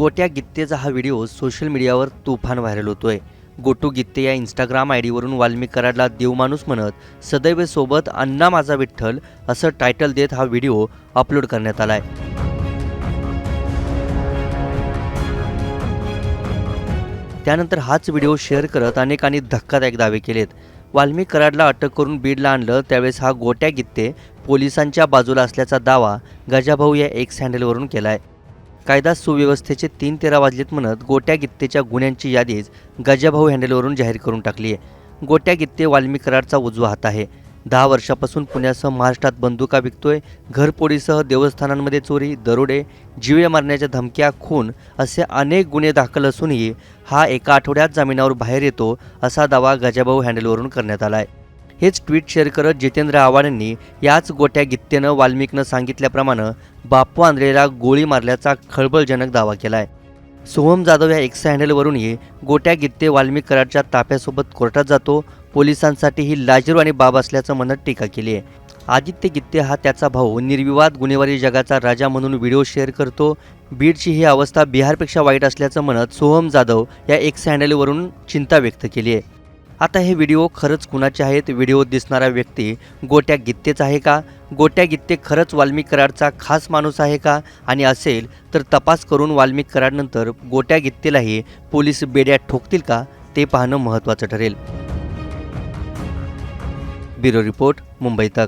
गोट्या गित्तेचा हा video social मीडियावर तुफान व्हायरल होतोय. गोटू गित्ते या इंस्टाग्राम आय डीवरून वाल्मिक कराडला देवमाणूस म्हणत सदैव सोबत अण्णा माझा विठ्ठल असं टायटल देत हा व्हिडिओ अपलोड करण्यात आलाय. त्यानंतर हाच व्हिडिओ शेअर करत अनेकांनी धक्कादायक दावे केलेत. वाल्मिक कराडला अटक करून बीडला आणलं त्यावेळेस हा गोट्या गित्ते पोलिसांच्या बाजूला असल्याचा दावा गजाभाऊ या एक्स हँडलवरून केलाय. कायदा सुव्यवस्थेचे तीन तेरा वाजलेत म्हणत गोट्या गित्तेच्या गुन्ह्यांची यादीच गजाभाऊ हँडलवरून जाहीर करून टाकली आहे. गोट्या गित्ते वाल्मिक कराडचा उजवा हात आहे. दहा वर्षापासून पुण्यासह महाराष्ट्रात बंदुका विकतोय घरपोडीसह देवस्थानांमध्ये चोरी दरोडे जीवे मारण्याच्या धमक्या खून असे अनेक गुन्हे दाखल असूनही हा एका आठवड्यात जामिनावर बाहेर येतो असा दावा गजाभाऊ हँडलवरून करण्यात आला आहे हेच ट्विट शेअर करत जितेंद्र आव्हाड यांनी याच गोट्या गित्तेनं वाल्मिकनं सांगितल्याप्रमाणे बापू आंद्रेला गोळी मारल्याचा खळबळजनक दावा केला आहे सोहम जाधव या एक्स हँडलवरूनही गोट्या गित्ते वाल्मिक कराडच्या ताफ्यासोबत कोर्टात जातो पोलिसांसाठी ही आणि बाब असल्याचं म्हणत टीका केली आहे. आदित्य गित्ते हा त्याचा भाऊ निर्विवाद गुन्हेवारी जगाचा राजा म्हणून व्हिडिओ शेअर करतो बीडची ही अवस्था बिहारपेक्षा वाईट असल्याचं म्हणत सोहम जाधव या एक्स हँडलवरून चिंता व्यक्त केली आहे. आता हे व्हिडिओ खरंच कुणाचे आहेत? व्हिडिओ दिसणारा व्यक्ती गोट्या गित्तेच आहे का? गोट्या गित्ते खरंच वाल्मिक कराडचा खास माणूस आहे का? आणि असेल तर तपास करून वाल्मिक कराडनंतर गोट्या गित्तेलाही पोलीस बेड्यात ठोकतील का? ते पाहणं महत्त्वाचं ठरेल. ब्युरो रिपोर्ट मुंबई तक.